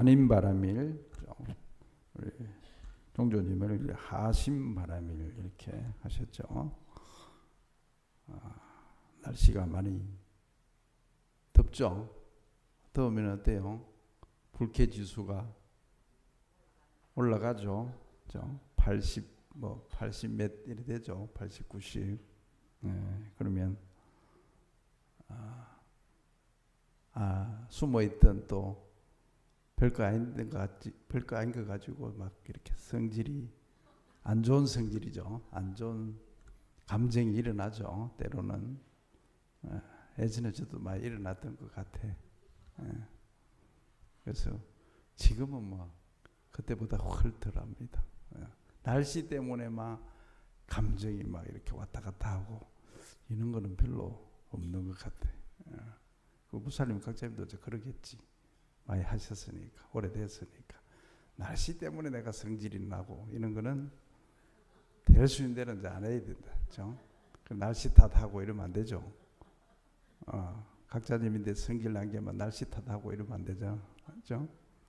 아닌 바람일 우리 종조님을 하심 바람일 이렇게 하셨죠. 아, 날씨가 많이 덥죠. 더우면 어때요? 불쾌 지수가 올라가죠. 80 뭐 80몇 이렇게 되죠. 80, 90. 네, 그러면 아, 아 숨어 있던 또 별거 아닌 것 같지 별거 아닌 것 가지고 막 이렇게 성질이 안 좋은 성질이죠. 안 좋은 감정이 일어나죠. 때로는 예, 예전에 저도 많이 일어났던 것 같아. 예. 그래서 지금은 뭐 그때보다 훨 덜합니다. 예. 날씨 때문에 막 감정이 막 이렇게 왔다 갔다 하고 이런 거는 별로 없는 것 같아. 예. 그 무살림 각자님도 저 그러겠지. 많이 하셨으니까 오래됐으니까 날씨 때문에 내가 성질이 나고 이런 거는 될 수 있는 데는 이제 안 해야 된다. 그 날씨 탓하고 이러면 안 되죠. 어, 각자님인데 성질 난 게만 날씨 탓하고 이러면 안 되죠. 그죠?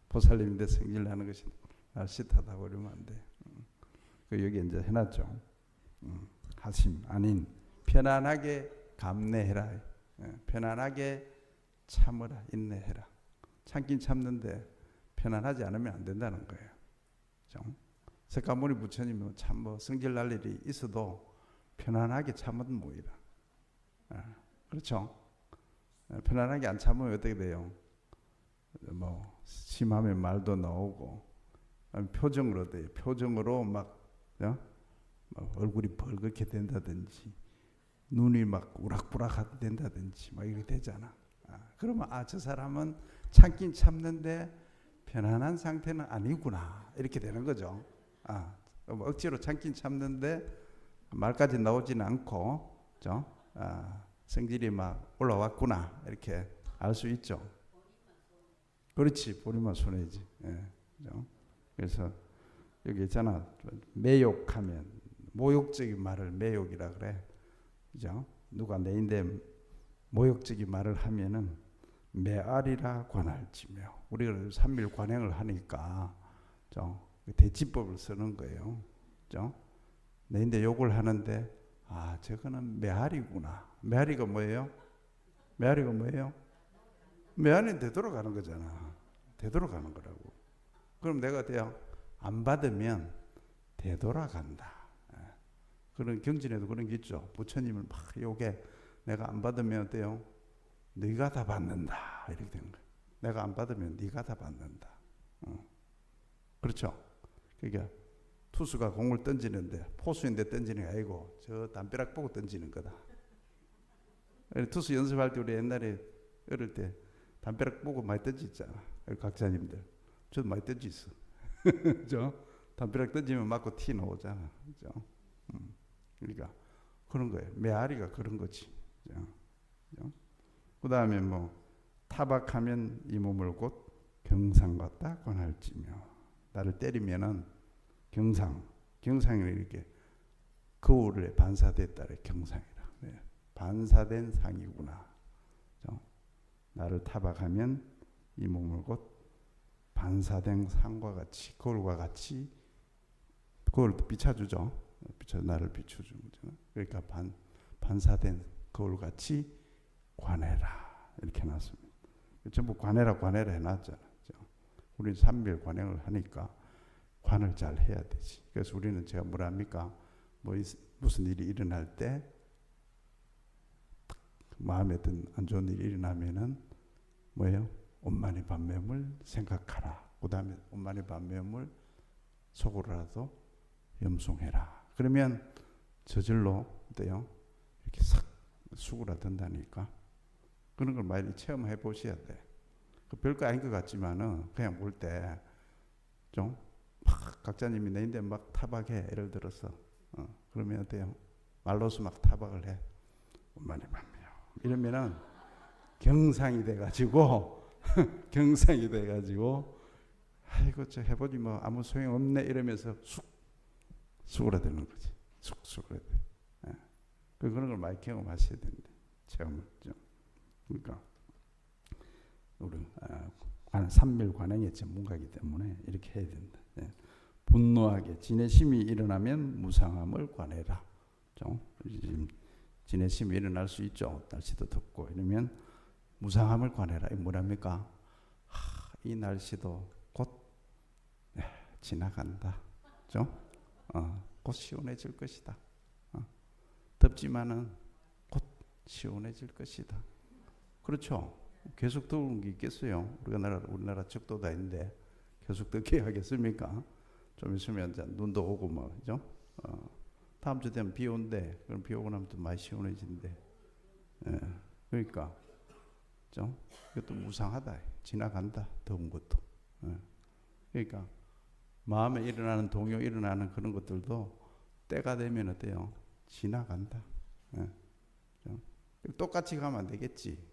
보살님인데 성질 나는 것이 날씨 탓하고 이러면 안 돼. 음. 그 여기 이제 해놨죠. 음, 하심 아닌 편안하게 감내해라. 예, 편안하게 참으라 인내해라. 참긴 참는데 편안하지 않으면 안 된다는 거예요. 그죠? 석가모니 부처님은 참뭐 성질 날 일이 있어도 편안하게 참은 모이라. 아, 그렇죠? 아, 편안하게 안 참으면 어떻게 돼요? 뭐 심하면 말도 나오고 표정으로 돼요. 표정으로 막, 어? 막 얼굴이 벌겋게 된다든지 눈이 막 우락부락 된다든지 막 이렇게 되잖아. 아, 그러면 아 저 사람은 참긴 참는데 편안한 상태는 아니구나 이렇게 되는 거죠. 아, 뭐 억지로 참긴 참는데 말까지 나오지는 않고, 죠? 아, 성질이 막 올라왔구나 이렇게 알 수 있죠. 그렇지, 본인만 손해지. 예? 그래서 여기 있잖아, 매욕하면 모욕적인 말을 매욕이라 그래, 그죠? 누가 내인데 모욕적인 말을 하면은 메아리라 관할지며 우리가 삼밀 관행을 하니까 좀 대치법을 쓰는 거예요. 좀 내인데 욕을 하는데 아 저거는 메아리구나. 메아리가 뭐예요? 메아리가 뭐예요? 메아리는 되돌아가는 거잖아. 되돌아가는 거라고. 그럼 내가 돼요. 안 받으면 되돌아간다. 예. 그런 경전에도 그런 게 있죠. 부처님을 막 욕에 내가 안 받으면 어때요? 네가 다 받는다 이렇게 되는 거야. 내가 안 받으면 네가 다 받는다. 어. 그렇죠? 그러니까 투수가 공을 던지는데 포수인데 던지는 게 아니고 저 담벼락 보고 던지는 거다. 투수 연습할 때 우리 옛날에 어릴 때 담벼락 보고 많이 던지잖아. 각자님들 저도 많이 던지있어. 저 담벼락 던지면 맞고 티 나오잖아. 그죠? 음. 그러니까 그런 거예요. 메아리가 그런 거지. 그죠? 그죠? 그 다음에 뭐 타박하면 이 몸을 곧 경상 같다 권할지며 나를 때리면은 경상 경상이 이렇게 거울에 반사됐다 경상이라 네. 반사된 상이구나 그죠? 나를 타박하면 이 몸을 곧 반사된 상과 같이 거울과 같이 거울도 비춰주죠 비춰 나를 비춰주는 거죠 그러니까 반 반사된 거울 같이 관해라 이렇게 해놨습니다. 전부 관해라 관해라 해놨잖아. 우리 삼별 관행을 하니까 관을 잘 해야 되지. 그래서 우리는 제가 뭐랍니까? 뭐 무슨 일이 일어날 때 마음에 든 안 좋은 일이 일어나면은 뭐예요? 엄만의 반매물 생각하라. 그 다음에 엄만의 반매물 속으로라도 염송해라. 그러면 저절로 어때요? 이렇게 싹 수그라든다니까. 그런 걸 많이 체험해 보셔야 돼. 그 별거 아닌 것 같지만은 그냥 볼 때좀막 각자님이 내인데 막 타박해 예를 들어서 어, 그러면 어때요? 말로서 막 타박을 해. 엄마네 밤이요. 이러면은 경상이 돼가지고 경상이 돼가지고 아이고 저 해보니 뭐 아무 소용 없네 이러면서 쑥 수그라드는 거지. 쑥 수그라드. 예. 그 그런 걸 많이 경험하셔야 되는데 체험을 좀. 그러니까 우리 아, 관, 삼밀 관행의 전문가이기 때문에 이렇게 해야 된다. 예. 분노하게 지내심이 일어나면 무상함을 관해라. 좀 지내심이 일어날 수 있죠. 날씨도 덥고 이러면 무상함을 관해라. 이 뭐랍니까? 하, 이 날씨도 곧 네, 지나간다. 죠? 어, 곧 시원해질 것이다. 어, 덥지만은 곧 시원해질 것이다. 그렇죠? 계속 더운 게 있겠어요? 우리가 나라 우리나라 적도도 아닌데 계속 덥게 하겠습니까? 좀 있으면 이제 눈도 오고 뭐, 그죠? 어, 다음 주 되면 비 온대. 그럼 비 오고 나면 또 많이 시원해진대. 예, 그러니까, 좀 이것도 무상하다. 지나간다. 더운 것도. 예. 그러니까 마음에 일어나는 동요, 일어나는 그런 것들도 때가 되면 어때요? 지나간다. 예. 좀. 똑같이 가면 안 되겠지.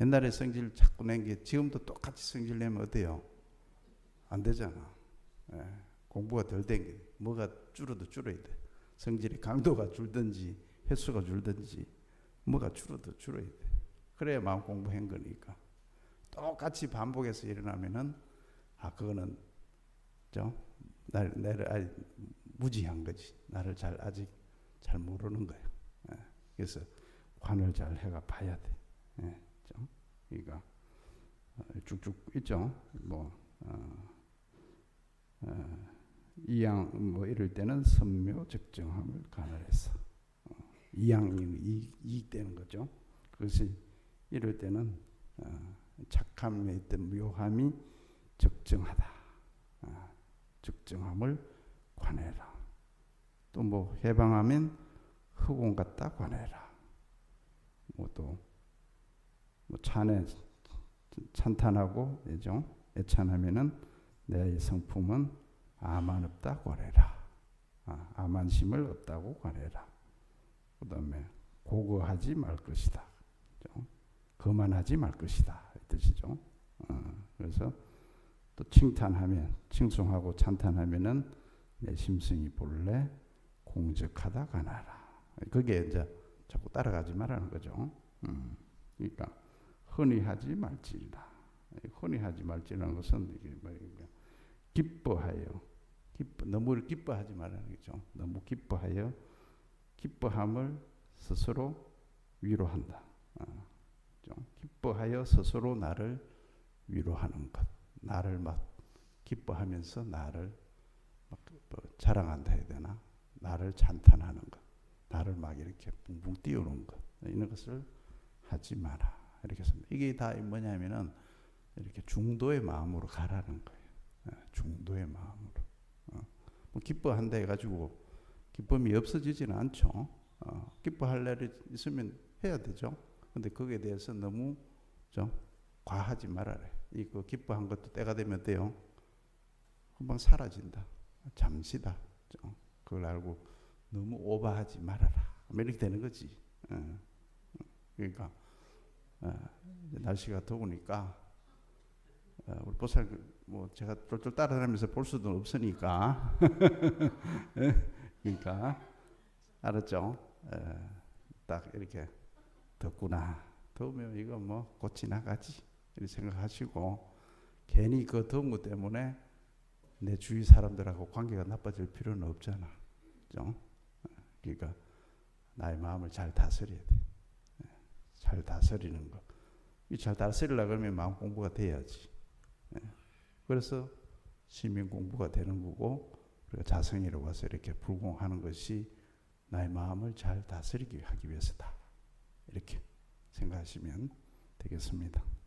옛날에 성질 자꾸 낸 게 지금도 똑같이 성질 내면 어때요? 안 되잖아. 예. 공부가 덜 된 게 뭐가 줄어도 줄어야 돼. 성질의 강도가 줄든지 횟수가 줄든지 뭐가 줄어도 줄어야 돼. 그래야 마음 공부한 거니까. 똑같이 반복해서 일어나면은 아 그거는 나를 무지한 거지. 나를 잘 아직 잘 모르는 거예요. 예. 그래서 관을 잘 해가 봐야 돼. 예. 좀 그러니까 어, 쭉쭉 있죠. 뭐 어, 어, 이양 뭐 이럴 때는 선묘 적정함을 가늘해서 어, 이양이 이- 이익되는 거죠. 그것이 이럴 때는 어, 착함에 있던 묘함이 적정하다. 어, 적정함을 관해라. 또 뭐 해방하면 흑원 같다 관해라. 뭐또 뭐 찬에 찬탄하고 예죠. 애찬하면은 내 성품은 아만 없다 관해라. 아, 아만심을 없다고 관해라. 그 다음에 고거하지 말 것이다. 그죠? 거만하지 말 것이다. 이 뜻이죠. 어, 그래서 또 칭찬하면 칭송하고 찬탄하면은 내 심성이 본래 공적하다 가나라. 그게 이제 자꾸 따라가지 말라는 거죠. 음, 그러니까 흔히 하지 말지니라. 흔히 하지 말지라는 것은 이게 뭐니까 기뻐하여 기뻐 너무 기뻐하지 말라는 거죠. 너무 기뻐하여 기뻐함을 스스로 위로한다. 어, 좀 기뻐하여 스스로 나를 위로하는 것. 나를 막 기뻐하면서 나를 막뭐 자랑한다 해야 되나? 나를 찬탄하는 것. 나를 막 이렇게 붕붕 띄우는 것. 이런 것을 하지 마라. 이렇게 했습니다. 이게 다 뭐냐면은 이렇게 중도의 마음으로 가라는 거예요. 어, 중도의 마음으로. 어, 뭐 기뻐한다 해가지고 기쁨이 없어지지는 않죠. 어, 기뻐할 날이 있으면 해야 되죠. 근데 거기에 대해서 너무 좀 과하지 말아라. 이거 기뻐한 것도 때가 되면 어때요? 금방 사라진다. 잠시다. 좀 그걸 알고 너무 오버하지 말아라. 뭐 이렇게 되는 거지. 어. 그러니까 어, 이제 날씨가 더우니까 어, 우리 보살 뭐 제가 쫄쫄 따라다니면서 볼 수도 없으니까 예? 그러니까 알았죠? 에, 딱 이렇게 덥구나 더우면 이거 뭐곧 지나가지 이렇게 생각하시고 괜히 그 더운 것 때문에 내 주위 사람들하고 관계가 나빠질 필요는 없잖아, 죠? 그러니까 나의 마음을 잘 다스려야 돼. 예, 잘 다스리는 것. 이잘 다스리려 그러면 마음 공부가 돼야지. 예. 그래서 시민 공부가 되는 거고 우리가 자성이로 와서 이렇게 불공하는 것이 나의 마음을 잘 다스리기 하기 위해서다. 이렇게 생각하시면 되겠습니다.